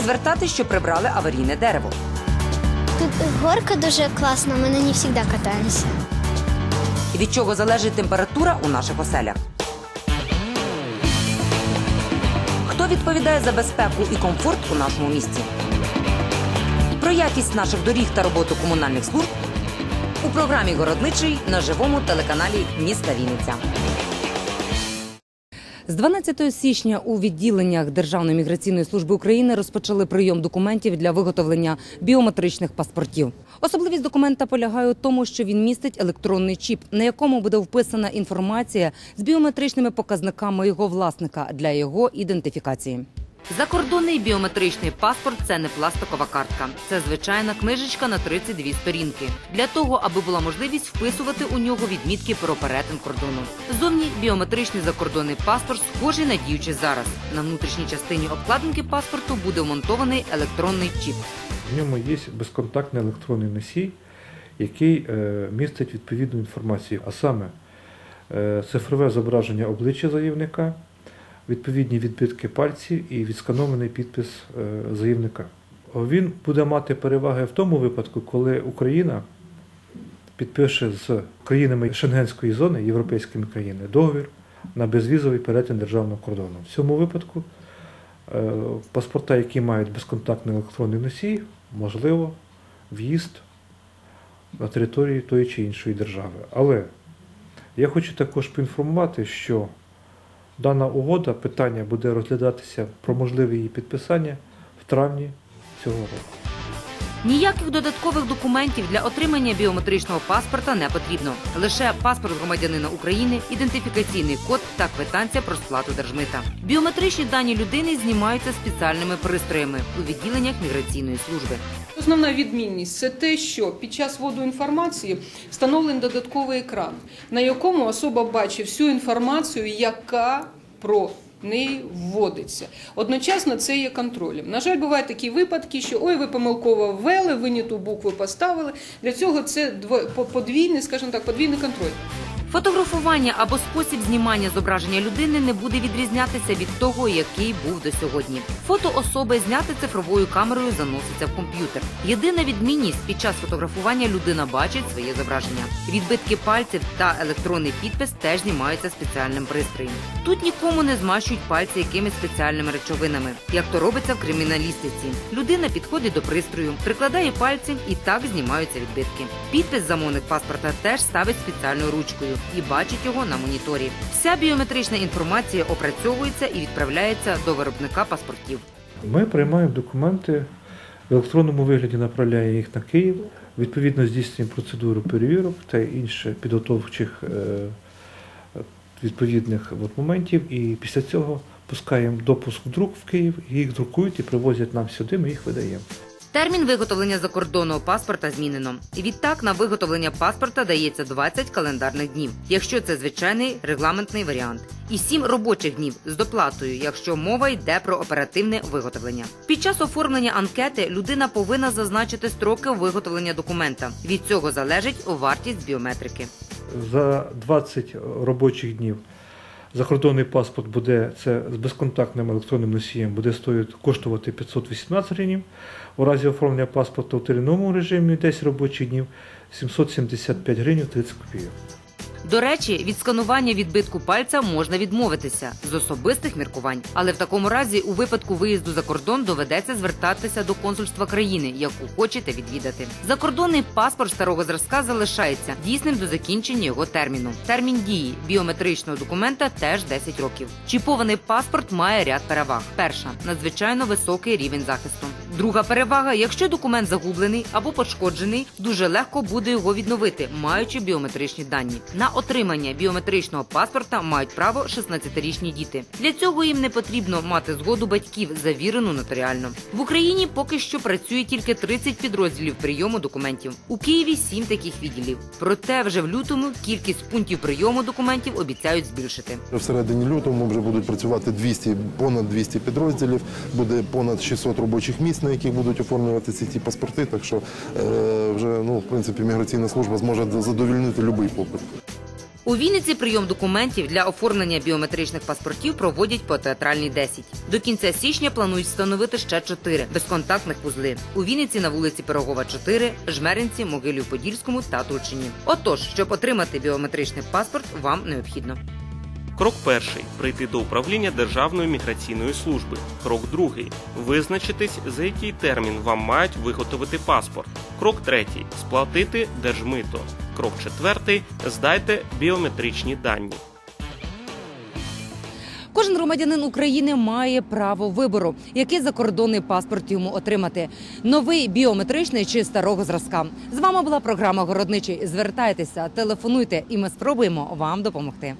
звертати, що прибрали аварійне дерево. Тут горка дуже класна, ми на ній завжди катаємося. Від чого залежить температура у наших оселях. Хто відповідає за безпеку і комфорт у нашому місті? Про якість наших доріг та роботу комунальних служб у програмі Городничий на живому телеканалі міста Вінниця. З 12 січня у відділеннях Державної міграційної служби України розпочали прийом документів для виготовлення біометричних паспортів. Особливість документа полягає у тому, що він містить електронний чіп, на якому буде вписана інформація з біометричними показниками його власника для його ідентифікації. Закордонний біометричний паспорт це не пластикова картка. Це звичайна книжечка на 32 сторінки. Для того, аби була можливість вписувати у нього відмітки про перетин кордону. Зовні біометричний закордонний паспорт схожий на діючий зараз. На внутрішній частині обкладинки паспорту буде вмонтований електронний чіп. В ньому є безконтактний електронний носій, який е, містить відповідну інформацію, а саме е, цифрове зображення обличчя заявника, відповідні відбитки пальців і відсканований підпис е, заявника. Він буде мати переваги в тому випадку, коли Україна підпише з країнами Шенгенської зони, європейськими країнами, договір на безвізовий перетин державного кордону. В цьому випадку е, паспорта, які мають безконтактний електронний носій, можливо, в'їзд на територію тої чи іншої держави. Але я хочу також поінформувати, що дана угода, питання буде розглядатися про можливе її підписання в травні цього року. Ніяких додаткових документів для отримання біометричного паспорта не потрібно. Лише паспорт громадянина України, ідентифікаційний код та квитанція про сплату держмита. Біометричні дані людини знімаються спеціальними пристроями у відділеннях міграційної служби. Основна відмінність це те, що під час вводу інформації встановлений додатковий екран, на якому особа бачить всю інформацію, яка про неї вводиться. Одночасно це є контролем. На жаль, бувають такі випадки, що ой, ви помилково ввели, ви не ту букву поставили. Для цього це подвійний, скажімо так, подвійний контроль. Фотографування або спосіб знімання зображення людини не буде відрізнятися від того, який був до сьогодні. Фото особи зняте цифровою камерою заноситься в комп'ютер. Єдина відмінність під час фотографування людина бачить своє зображення. Відбитки пальців та електронний підпис теж знімаються спеціальним пристроєм. Тут нікому не змащують пальці якимись спеціальними речовинами, як то робиться в криміналістиці. Людина підходить до пристрою, прикладає пальці і так знімаються відбитки. Підпис замовник паспорта теж ставить спеціальною ручкою і бачить його на моніторі. Вся біометрична інформація опрацьовується і відправляється до виробника паспортів. Ми приймаємо документи в електронному вигляді, направляємо їх на Київ, відповідно здійснюємо процедуру перевірок та інших підготовчих е, відповідних моментів. І після цього пускаємо допуск в друк в Київ, їх друкують і привозять нам сюди, ми їх видаємо. Термін виготовлення закордонного паспорта змінено. Відтак на виготовлення паспорта дається 20 календарних днів, якщо це звичайний регламентний варіант, і 7 робочих днів з доплатою, якщо мова йде про оперативне виготовлення. Під час оформлення анкети людина повинна зазначити строки виготовлення документа. Від цього залежить вартість біометрики. За 20 робочих днів закордонний паспорт буде це з безконтактним електронним носієм буде стоїти коштувати 518 гривень. У разі оформлення паспорта у терміновому режимі 10 робочих днів 775 гривень 30 копійок. До речі, від сканування відбитку пальця можна відмовитися з особистих міркувань, але в такому разі у випадку виїзду за кордон доведеться звертатися до консульства країни, яку хочете відвідати. Закордонний паспорт старого зразка залишається дійсним до закінчення його терміну. Термін дії біометричного документа теж 10 років. Чіпований паспорт має ряд переваг. Перша надзвичайно високий рівень захисту. Друга перевага, якщо документ загублений або пошкоджений, дуже легко буде його відновити, маючи біометричні дані. На отримання біометричного паспорта мають право 16-річні діти. Для цього їм не потрібно мати згоду батьків, завірену нотаріально. В Україні поки що працює тільки 30 підрозділів прийому документів. У Києві 7 таких відділів. Проте вже в лютому кількість пунктів прийому документів обіцяють збільшити. В середині лютого вже будуть працювати 200, понад 200 підрозділів, буде понад 600 робочих місць, на яких будуть оформлюватися ці паспорти. Так що е, вже ну, в принципі міграційна служба зможе задовільнити будь-який попит. У Вінниці прийом документів для оформлення біометричних паспортів проводять по театральній 10. До кінця січня планують встановити ще чотири безконтактних вузли. У Вінниці на вулиці Пирогова 4, Жмеринці, Могилів Подільському та Тульчині. Отож, щоб отримати біометричний паспорт, вам необхідно Крок перший прийти до управління Державної міграційної служби. Крок другий визначитись, за який термін вам мають виготовити паспорт. Крок третій сплатити держмито. Крок четвертий здайте біометричні дані. Кожен громадянин України має право вибору, який закордонний паспорт йому отримати. Новий біометричний чи старого зразка. З вами була програма Городничий. Звертайтеся, телефонуйте, і ми спробуємо вам допомогти.